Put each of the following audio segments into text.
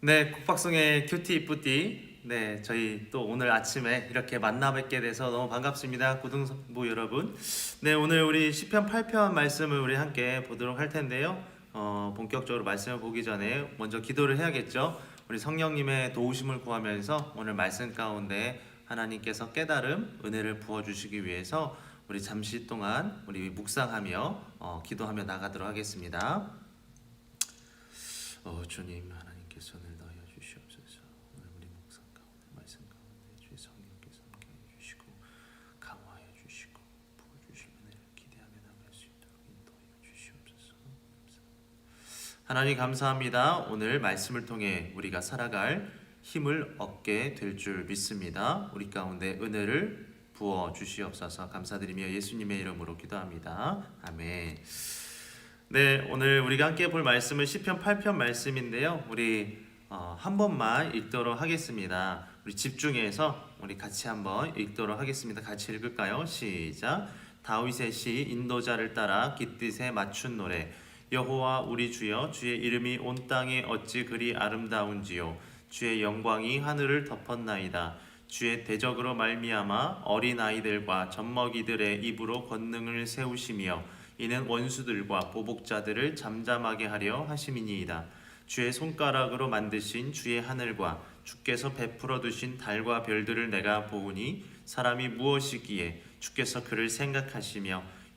네, 국박성의 큐티 이쁘띠. 네, 저희 또 오늘 아침에 이렇게 만나 뵙게 돼서 너무 반갑습니다. 고등부 여러분. 네, 오늘 우리 시편 8편 말씀을 우리 함께 보도록 할 텐데요. 어, 본격적으로 말씀을 보기 전에 먼저 기도를 해야겠죠. 우리 성령님의 도우심을 구하면서 오늘 말씀 가운데 하나님께서 깨달음, 은혜를 부어 주시기 위해서 우리 잠시 동안 우리 묵상하며 어, 기도하며 나가도록 하겠습니다. 어, 주님 하나님께서 늘 너여 주시옵소서. 오늘 우리 묵상 가운데 말씀 가운데 주의 성령께서 함께해 주시고 강화해 주시고 부어 주실 은혜를 기대하며 나갈 수 있도록 인도하여 주시옵소서. 감사합니다. 하나님 감사합니다. 오늘 말씀을 통해 우리가 살아갈 힘을 얻게 될 줄 믿습니다. 우리 가운데 은혜를 부어 주시옵소서. 감사드리며 예수님의 이름으로 기도합니다. 아멘. 네, 오늘 우리가 함께 볼 말씀은 시편 8편 말씀인데요. 우리 어, 한 번만 읽도록 하겠습니다. 우리 집중해서 우리 같이 한번 읽도록 하겠습니다. 같이 읽을까요? 시작. 다윗의 시 인도자를 따라 깃뜻에 맞춘 노래. 여호와 우리 주여 주의 이름이 온 땅에 어찌 그리 아름다운지요 주의 영광이 하늘을 덮었나이다. 주의 대적으로 말미암아 어린 아이들과 젖먹이들의 입으로 권능을 세우시며 이는 원수들과 보복자들을 잠잠하게 하려 하심이니이다. 주의 손가락으로 만드신 주의 하늘과 주께서 베풀어 두신 달과 별들을 내가 보으니 사람이 무엇이기에 주께서 그를 생각하시며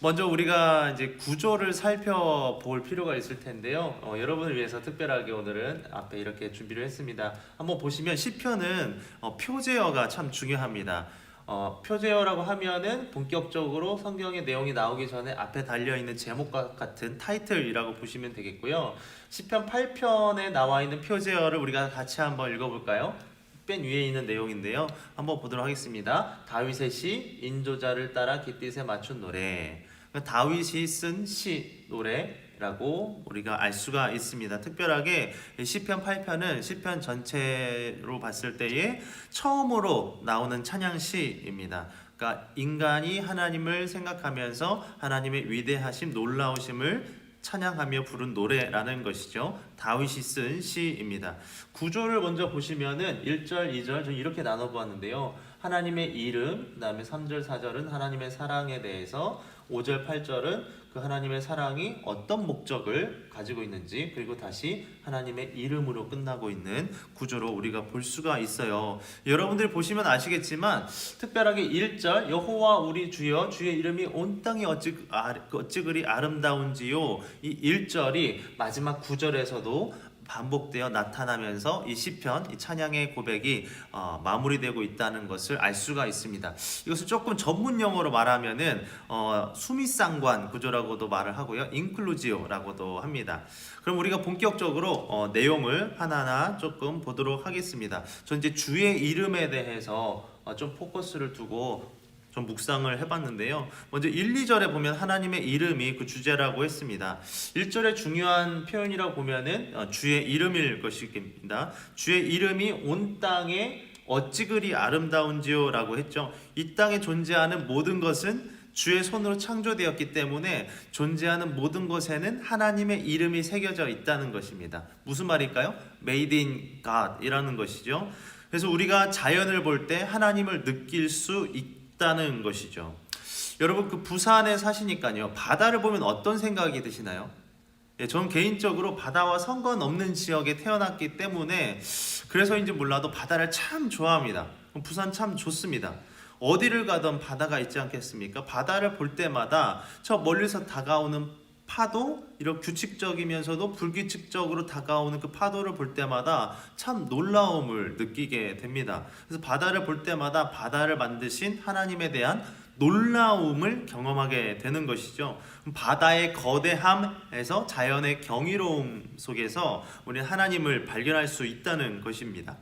먼저 우리가 이제 구조를 살펴볼 필요가 있을 텐데요. 어, 여러분을 위해서 특별하게 오늘은 앞에 이렇게 준비를 했습니다. 한번 보시면 시편은 어, 표제어가 참 중요합니다. 어, 표제어라고 하면은 본격적으로 성경의 내용이 나오기 전에 앞에 달려 있는 제목과 같은 타이틀이라고 보시면 되겠고요. 시편 8편에 나와 있는 표제어를 우리가 같이 한번 읽어볼까요? 맨 위에 있는 내용인데요. 한번 보도록 하겠습니다. 다윗의 시 인조자를 따라 깃뜻에 맞춘 노래. 다윗이 쓴 시 노래라고 우리가 알 수가 있습니다. 특별하게 이 시편 8편은 시편 전체로 봤을 때에 처음으로 나오는 찬양 시입니다. 그러니까 인간이 하나님을 생각하면서 하나님의 위대하심, 놀라우심을 찬양하며 부른 노래라는 것이죠. 다윗이 쓴 시입니다. 구조를 먼저 보시면은 1절, 2절 좀 이렇게 나눠 보았는데요. 하나님의 이름, 그다음에 3절, 4절은 하나님의 사랑에 대해서 5절, 8절은 그 하나님의 사랑이 어떤 목적을 가지고 있는지 그리고 다시 하나님의 이름으로 끝나고 있는 구조로 우리가 볼 수가 있어요. 여러분들이 보시면 아시겠지만 특별하게 1절 여호와 우리 주여 주의 이름이 온 땅에 어찌 아, 어찌 그리 아름다운지요. 이 1절이 마지막 9절에서도 반복되어 나타나면서 이 시편, 이 찬양의 고백이 어, 마무리되고 있다는 것을 알 수가 있습니다. 이것을 조금 전문 용어로 말하면은 어, 수미상관 구조라고도 말을 하고요, 인클루지오라고도 합니다. 그럼 우리가 본격적으로 어, 내용을 하나하나 조금 보도록 하겠습니다. 전 이제 주의 이름에 대해서 어, 좀 포커스를 두고 좀 묵상을 해봤는데요. 먼저 1, 2절에 보면 하나님의 이름이 그 주제라고 했습니다. 1절의 중요한 표현이라고 보면은 어, 주의 이름일 것입니다. 주의 이름이 온 땅에 어찌 그리 아름다운지요라고 했죠. 이 땅에 존재하는 모든 것은 주의 손으로 창조되었기 때문에 존재하는 모든 것에는 하나님의 이름이 새겨져 있다는 것입니다. 무슨 말일까요? Made in God이라는 것이죠. 그래서 우리가 자연을 볼 때 하나님을 느낄 수 있 다는 것이죠. 여러분 그 부산에 사시니까요. 바다를 보면 어떤 생각이 드시나요? 예, 저는 개인적으로 바다와 상관없는 지역에 태어났기 때문에 그래서인지 몰라도 바다를 참 좋아합니다. 부산 참 좋습니다. 어디를 가든 바다가 있지 않겠습니까? 바다를 볼 때마다 저 멀리서 다가오는 파도 이렇게 규칙적이면서도 불규칙적으로 다가오는 그 파도를 볼 때마다 참 놀라움을 느끼게 됩니다. 그래서 바다를 볼 때마다 바다를 만드신 하나님에 대한 놀라움을 경험하게 되는 것이죠. 바다의 거대함에서 자연의 경이로움 속에서 우리는 하나님을 발견할 수 있다는 것입니다.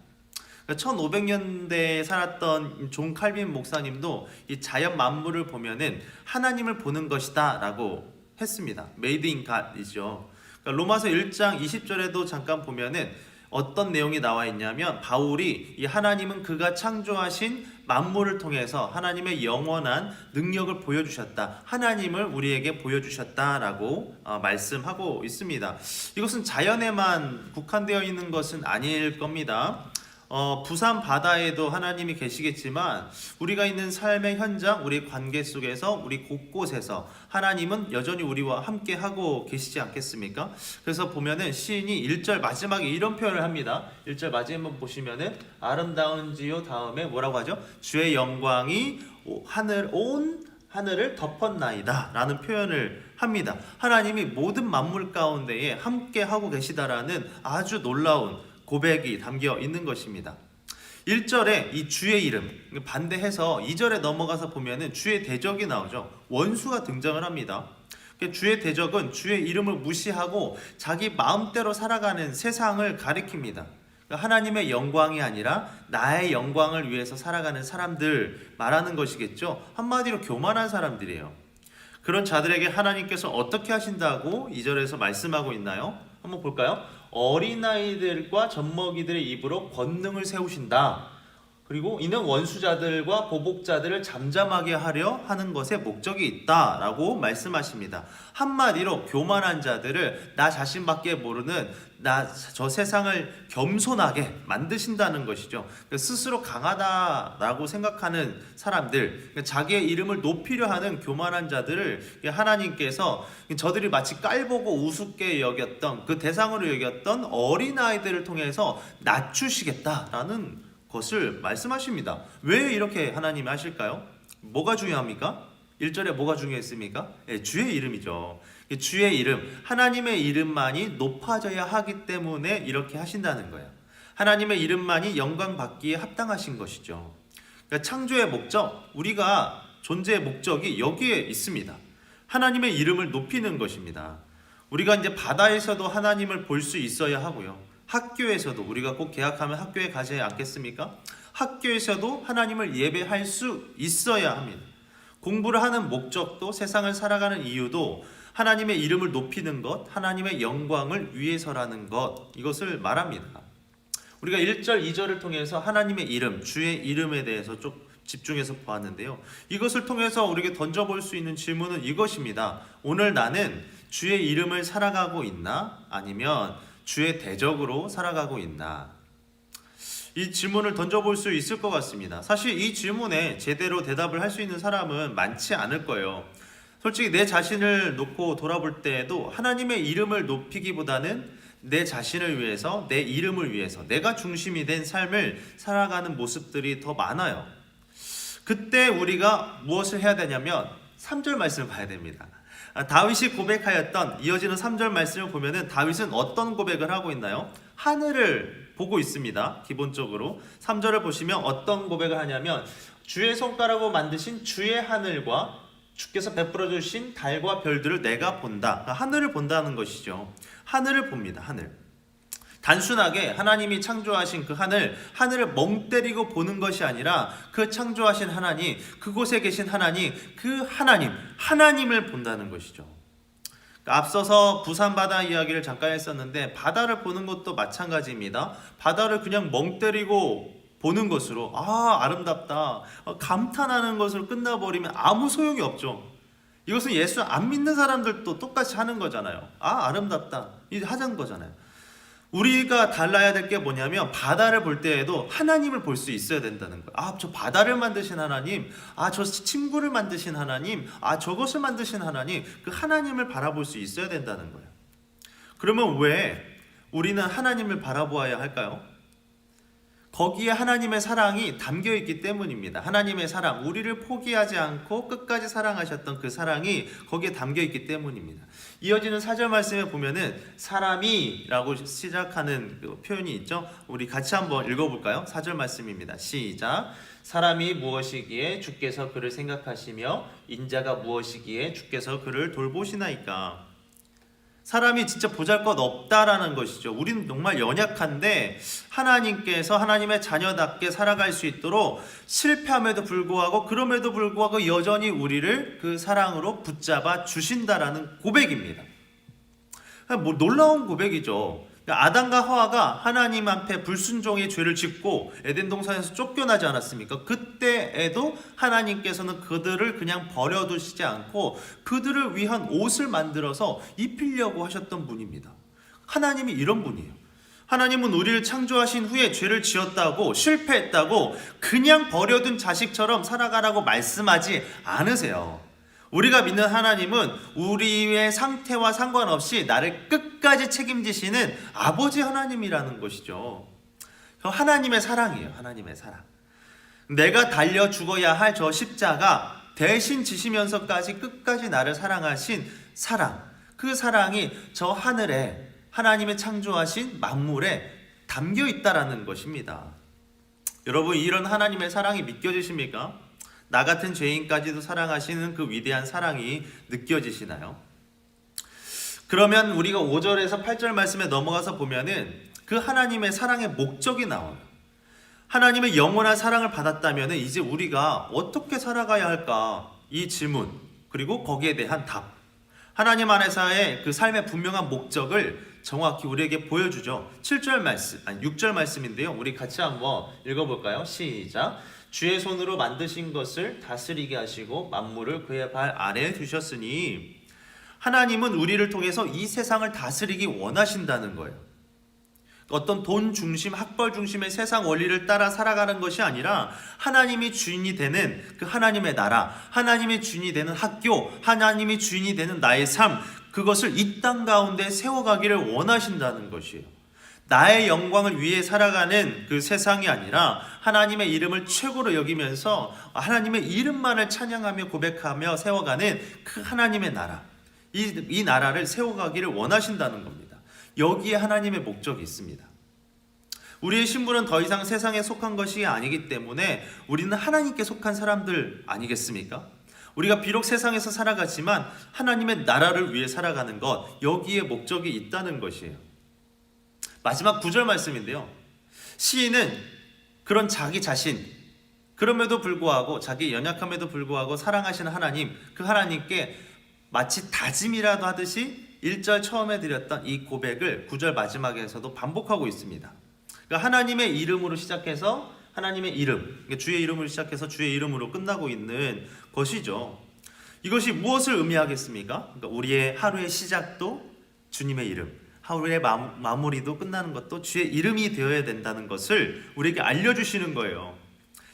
1500년대에 살았던 존 칼빈 목사님도 이 자연 만물을 보면은 하나님을 보는 것이다 라고 했습니다. 메이드 인 갓이죠. 로마서 1장 20절에도 잠깐 보면은 어떤 내용이 나와 있냐면 바울이 이 하나님은 그가 창조하신 만물을 통해서 하나님의 영원한 능력을 보여주셨다. 하나님을 우리에게 보여주셨다라고 어, 말씀하고 있습니다. 이것은 자연에만 국한되어 있는 것은 아닐 겁니다. 어, 부산 바다에도 하나님이 계시겠지만 우리가 있는 삶의 현장, 우리 관계 속에서 우리 곳곳에서 하나님은 여전히 우리와 함께 하고 계시지 않겠습니까? 그래서 보면은 시인이 1절 마지막에 이런 표현을 합니다. 1절 마지막 보시면은 아름다운지요 다음에 뭐라고 하죠? 주의 영광이 오- 하늘 온 하늘을 덮었나이다 라는 표현을 합니다. 하나님이 모든 만물 가운데에 함께 하고 계시다라는 아주 놀라운 고백이 담겨 있는 것입니다. 1절에 이 주의 이름 반대해서 2절에 넘어가서 보면은 주의 대적이 나오죠. 원수가 등장을 합니다. 그 주의 대적은 주의 이름을 무시하고 자기 마음대로 살아가는 세상을 가리킵니다. 그러니까 하나님의 영광이 아니라 나의 영광을 위해서 살아가는 사람들 말하는 것이겠죠. 한마디로 교만한 사람들이에요. 그런 자들에게 하나님께서 어떻게 하신다고 2절에서 말씀하고 있나요? 한번 볼까요? 어린아이들과 젖먹이들의 입으로 권능을 세우신다. 그리고 이는 원수자들과 보복자들을 잠잠하게 하려 하는 것에 목적이 있다라고 말씀하십니다. 한마디로 교만한 자들을 나 자신밖에 모르는 나 저 세상을 겸손하게 만드신다는 것이죠. 그러니까 스스로 강하다라고 생각하는 사람들, 그러니까 자기의 이름을 높이려 하는 교만한 자들을 하나님께서 저들이 마치 깔보고 우습게 여겼던 그 대상으로 여겼던 어린 아이들을 통해서 낮추시겠다라는 것을 말씀하십니다. 왜 이렇게 하나님이 하실까요? 뭐가 중요합니까? 1절에 뭐가 중요했습니까? 예, 주의 이름이죠. 이 주의 이름, 하나님의 이름만이 높아져야 하기 때문에 이렇게 하신다는 거예요. 하나님의 이름만이 영광 받기에 합당하신 것이죠. 그러니까 창조의 목적, 우리가 존재의 목적이 여기에 있습니다. 하나님의 이름을 높이는 것입니다. 우리가 이제 바다에서도 하나님을 볼 수 있어야 하고요. 학교에서도 우리가 꼭 계약하면 학교에 가지 않겠습니까? 학교에서도 하나님을 예배할 수 있어야 합니다. 공부를 하는 목적도 세상을 살아가는 이유도 하나님의 이름을 높이는 것, 하나님의 영광을 위해서라는 것, 이것을 말합니다. 우리가 1절, 2절을 통해서 하나님의 이름, 주의 이름에 대해서 좀 집중해서 보았는데요. 이것을 통해서 우리에게 던져볼 수 있는 질문은 이것입니다. 오늘 나는 주의 이름을 살아가고 있나? 아니면 주의 대적으로 살아가고 있나? 이 질문을 던져볼 수 있을 것 같습니다. 사실 이 질문에 제대로 대답을 할 수 있는 사람은 많지 않을 거예요. 솔직히 내 자신을 놓고 돌아볼 때에도 하나님의 이름을 높이기보다는 내 자신을 위해서, 내 이름을 위해서, 내가 중심이 된 삶을 살아가는 모습들이 더 많아요. 그때 우리가 무엇을 해야 되냐면 3절 말씀을 봐야 됩니다. 아, 다윗이 고백하였던 이어지는 3절 말씀을 보면은 다윗은 어떤 고백을 하고 있나요? 하늘을 보고 있습니다. 기본적으로 3절을 보시면 어떤 고백을 하냐면 주의 손가락으로 만드신 주의 하늘과 주께서 베풀어 주신 달과 별들을 내가 본다. 그러니까 하늘을 본다는 것이죠. 하늘을 봅니다. 하늘. 단순하게 하나님이 창조하신 그 하늘, 하늘을 멍 때리고 보는 것이 아니라 그 창조하신 하나님, 그곳에 계신 하나님, 그 하나님, 하나님을 본다는 것이죠. 앞서서 부산 바다 이야기를 잠깐 했었는데 바다를 보는 것도 마찬가지입니다. 바다를 그냥 멍 때리고 보는 것으로 아 아름답다 어, 감탄하는 것으로 끝나버리면 아무 소용이 없죠. 이것은 예수 안 믿는 사람들도 똑같이 하는 거잖아요. 아 아름답다 이 하자는 거잖아요. 우리가 달라야 될 게 뭐냐면 바다를 볼 때에도 하나님을 볼 수 있어야 된다는 거예요. 아, 저 바다를 만드신 하나님, 아, 저 친구를 만드신 하나님, 아, 저것을 만드신 하나님, 그 하나님을 바라볼 수 있어야 된다는 거예요. 그러면 왜 우리는 하나님을 바라보아야 할까요? 거기에 하나님의 사랑이 담겨 있기 때문입니다. 하나님의 사랑, 우리를 포기하지 않고 끝까지 사랑하셨던 그 사랑이 거기에 담겨 있기 때문입니다. 이어지는 사절 말씀에 보면은 사람이라고 시작하는 그 표현이 있죠. 우리 같이 한번 읽어볼까요? 사절 말씀입니다. 시작. 사람이 무엇이기에 주께서 그를 생각하시며 인자가 무엇이기에 주께서 그를 돌보시나이까. 사람이 진짜 보잘것 없다라는 것이죠. 우리는 정말 연약한데 하나님께서 하나님의 자녀답게 살아갈 수 있도록 실패함에도 불구하고 그럼에도 불구하고 여전히 우리를 그 사랑으로 붙잡아 주신다라는 고백입니다. 뭐 놀라운 고백이죠. 그러니까 아담과 하와가 하나님 앞에 불순종의 죄를 짓고 에덴 동산에서 쫓겨나지 않았습니까? 그때에도 하나님께서는 그들을 그냥 버려두시지 않고 그들을 위한 옷을 만들어서 입히려고 하셨던 분입니다. 하나님이 이런 분이에요. 하나님은 우리를 창조하신 후에 죄를 지었다고 실패했다고 그냥 버려둔 자식처럼 살아가라고 말씀하지 않으세요. 우리가 믿는 하나님은 우리의 상태와 상관없이 나를 끝까지 책임지시는 아버지 하나님이라는 것이죠. 하나님의 사랑이에요. 하나님의 사랑. 내가 달려 죽어야 할 저 십자가 대신 지시면서까지 끝까지 나를 사랑하신 사랑. 그 사랑이 저 하늘에 하나님의 창조하신 만물에 담겨 있다라는 것입니다. 여러분 이런 하나님의 사랑이 믿겨지십니까? 나 같은 죄인까지도 사랑하시는 그 위대한 사랑이 느껴지시나요? 그러면 우리가 5절에서 8절 말씀에 넘어가서 보면은 그 하나님의 사랑의 목적이 나와요. 하나님의 영원한 사랑을 받았다면 이제 우리가 어떻게 살아가야 할까? 이 질문, 그리고 거기에 대한 답. 하나님 안에서의 그 삶의 분명한 목적을 정확히 우리에게 보여주죠. 7절 말씀, 아니 6절 말씀인데요. 우리 같이 한번 읽어볼까요? 시작. 주의 손으로 만드신 것을 다스리게 하시고 만물을 그의 발 아래에 두셨으니 하나님은 우리를 통해서 이 세상을 다스리기 원하신다는 거예요. 어떤 돈 중심, 학벌 중심의 세상 원리를 따라 살아가는 것이 아니라 하나님이 주인이 되는 그 하나님의 나라, 하나님이 주인이 되는 학교, 하나님이 주인이 되는 나의 삶, 그것을 이 땅 가운데 세워가기를 원하신다는 것이에요. 나의 영광을 위해 살아가는 그 세상이 아니라 하나님의 이름을 최고로 여기면서 하나님의 이름만을 찬양하며 고백하며 세워가는 그 하나님의 나라. 이, 이 나라를 세워가기를 원하신다는 겁니다. 여기에 하나님의 목적이 있습니다. 우리의 신분은 더 이상 세상에 속한 것이 아니기 때문에 우리는 하나님께 속한 사람들 아니겠습니까? 우리가 비록 세상에서 살아가지만 하나님의 나라를 위해 살아가는 것, 여기에 목적이 있다는 것이에요. 마지막 구절 말씀인데요. 시인은 그런 자기 자신, 그럼에도 불구하고 자기 연약함에도 불구하고 사랑하시는 하나님, 그 하나님께 마치 다짐이라도 하듯이 1절 처음에 드렸던 이 고백을 9절 마지막에서도 반복하고 있습니다. 그러니까 하나님의 이름으로 시작해서 하나님의 이름, 그러니까 주의 이름으로 시작해서 주의 이름으로 끝나고 있는 것이죠. 이것이 무엇을 의미하겠습니까? 그러니까 우리의 하루의 시작도 주님의 이름, 하루의 마무리도 끝나는 것도 주의 이름이 되어야 된다는 것을 우리에게 알려주시는 거예요.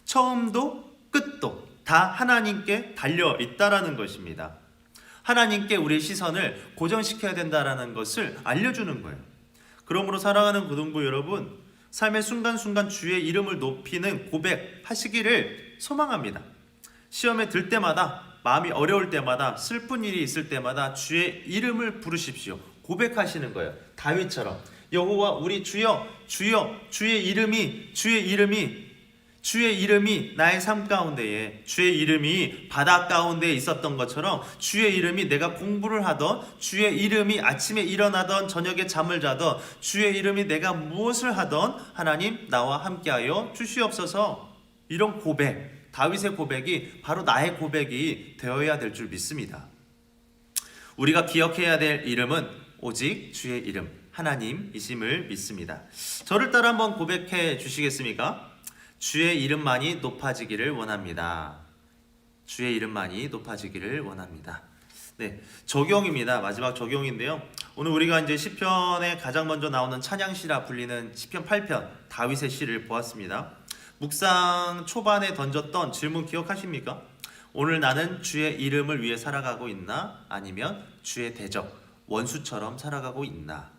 처음도 끝도 다 하나님께 달려 있다라는 것입니다. 하나님께 우리의 시선을 고정시켜야 된다라는 것을 알려주는 거예요. 그러므로 사랑하는 고등부 여러분, 삶의 순간순간 주의 이름을 높이는 고백하시기를 소망합니다. 시험에 들 때마다 마음이 어려울 때마다 슬픈 일이 있을 때마다 주의 이름을 부르십시오. 고백하시는 거예요. 다윗처럼 여호와 우리 주여 주여 주의 이름이 주의 이름이 주의 이름이 나의 삶 가운데에 주의 이름이 바다 가운데에 있었던 것처럼 주의 이름이 내가 공부를 하던 주의 이름이 아침에 일어나던 저녁에 잠을 자던 주의 이름이 내가 무엇을 하던 하나님 나와 함께하여 주시옵소서 이런 고백 다윗의 고백이 바로 나의 고백이 되어야 될 줄 믿습니다. 우리가 기억해야 될 이름은 오직 주의 이름 하나님이심을 믿습니다. 저를 따라 한번 고백해 주시겠습니까? 주의 이름만이 높아지기를 원합니다. 주의 이름만이 높아지기를 원합니다. 네, 적용입니다. 마지막 적용인데요. 오늘 우리가 이제 시편에 가장 먼저 나오는 찬양시라 불리는 시편 8편 다윗의 시를 보았습니다. 묵상 초반에 던졌던 질문 기억하십니까? 오늘 나는 주의 이름을 위해 살아가고 있나? 아니면 주의 대적, 원수처럼 살아가고 있나?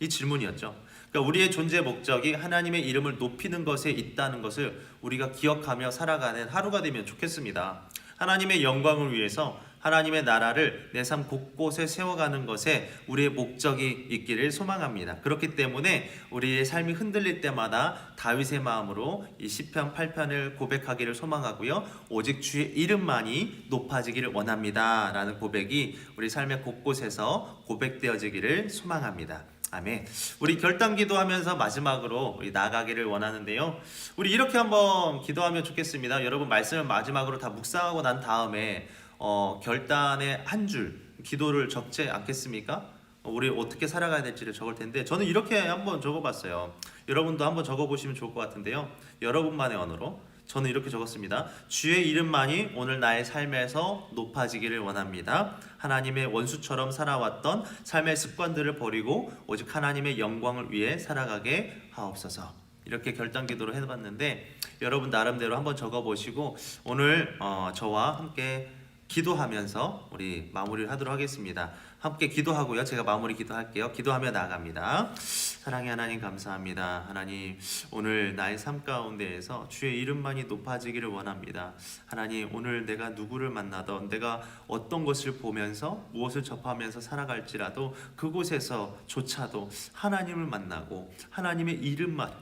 이 질문이었죠. 그러니까 우리의 존재 목적이 하나님의 이름을 높이는 것에 있다는 것을 우리가 기억하며 살아가는 하루가 되면 좋겠습니다. 하나님의 영광을 위해서 하나님의 나라를 내 삶 곳곳에 세워가는 것에 우리의 목적이 있기를 소망합니다. 그렇기 때문에 우리의 삶이 흔들릴 때마다 다윗의 마음으로 이 시편 8편을 고백하기를 소망하고요. 오직 주의 이름만이 높아지기를 원합니다라는 고백이 우리 삶의 곳곳에서 고백되어지기를 소망합니다. 아멘. 우리 결단 기도하면서 마지막으로 나가기를 원하는데요. 우리 이렇게 한번 기도하면 좋겠습니다. 여러분 말씀을 마지막으로 다 묵상하고 난 다음에 어, 결단의 한 줄 기도를 적지 않겠습니까? 어, 우리 어떻게 살아가야 될지를 적을 텐데 저는 이렇게 한번 적어봤어요. 여러분도 한번 적어보시면 좋을 것 같은데요. 여러분만의 언어로 저는 이렇게 적었습니다. 주의 이름만이 오늘 나의 삶에서 높아지기를 원합니다. 하나님의 원수처럼 살아왔던 삶의 습관들을 버리고 오직 하나님의 영광을 위해 살아가게 하옵소서. 이렇게 결단 기도를 해봤는데 여러분 나름대로 한번 적어보시고 오늘 어, 저와 함께 기도하면서 우리 마무리를 하도록 하겠습니다. 함께 기도하고요. 제가 마무리 기도할게요. 기도하며 나아갑니다. 사랑의 하나님 감사합니다. 하나님 오늘 나의 삶 가운데에서 주의 이름만이 높아지기를 원합니다. 하나님 오늘 내가 누구를 만나던 내가 어떤 것을 보면서 무엇을 접하면서 살아갈지라도 그곳에서조차도 하나님을 만나고 하나님의 이름만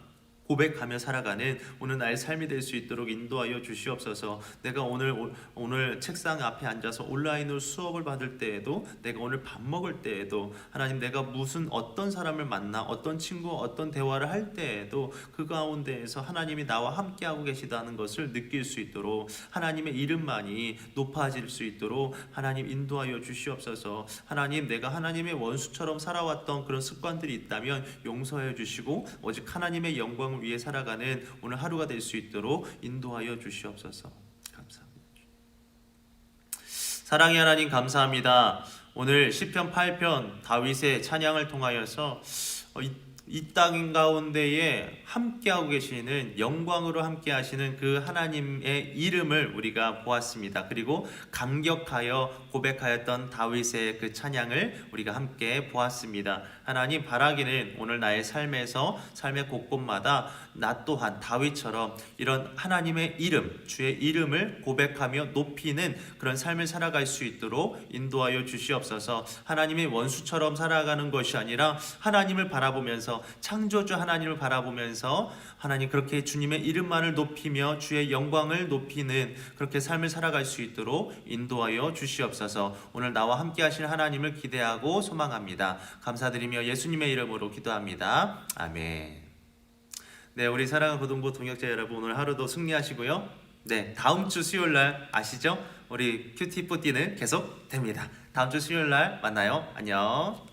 고백하며 살아가는 오늘 나의 삶이 될 수 있도록 인도하여 주시옵소서. 내가 오늘 오늘 책상 앞에 앉아서 온라인으로 수업을 받을 때에도 내가 오늘 밥 먹을 때에도 하나님 내가 무슨 어떤 사람을 만나 어떤 친구 어떤 대화를 할 때에도 그 가운데에서 하나님이 나와 함께하고 계시다는 것을 느낄 수 있도록 하나님의 이름만이 높아질 수 있도록 하나님 인도하여 주시옵소서. 하나님 내가 하나님의 원수처럼 살아왔던 그런 습관들이 있다면 용서해 주시고 오직 하나님의 영광을 위해 살아가는 오늘 하루가 될 수 있도록 인도하여 주시옵소서. 감사합니다. 사랑의 하나님 감사합니다. 오늘 시편 8편 다윗의 찬양을 통하여서 어, 이, 이땅 가운데에 함께하고 계시는 영광으로 함께하시는 그 하나님의 이름을 우리가 보았습니다. 그리고 감격하여 고백하였던 다윗의 그 찬양을 우리가 함께 보았습니다. 하나님 바라기는 오늘 나의 삶에서 삶의 곳곳마다 나 또한 다윗처럼 이런 하나님의 이름, 주의 이름을 고백하며 높이는 그런 삶을 살아갈 수 있도록 인도하여 주시옵소서. 하나님의 원수처럼 살아가는 것이 아니라 하나님을 바라보면서 창조주 하나님을 바라보면서 하나님 그렇게 주님의 이름만을 높이며 주의 영광을 높이는 그렇게 삶을 살아갈 수 있도록 인도하여 주시옵소서. 오늘 나와 함께 하실 하나님을 기대하고 소망합니다. 감사드리며 예수님의 이름으로 기도합니다. 아멘. 네, 우리 사랑하는 고등부 동역자 여러분 오늘 하루도 승리하시고요. 네, 다음 주 수요일 날 아시죠? 우리 큐티포티는 계속 됩니다. 다음 주 수요일 날 만나요. 안녕.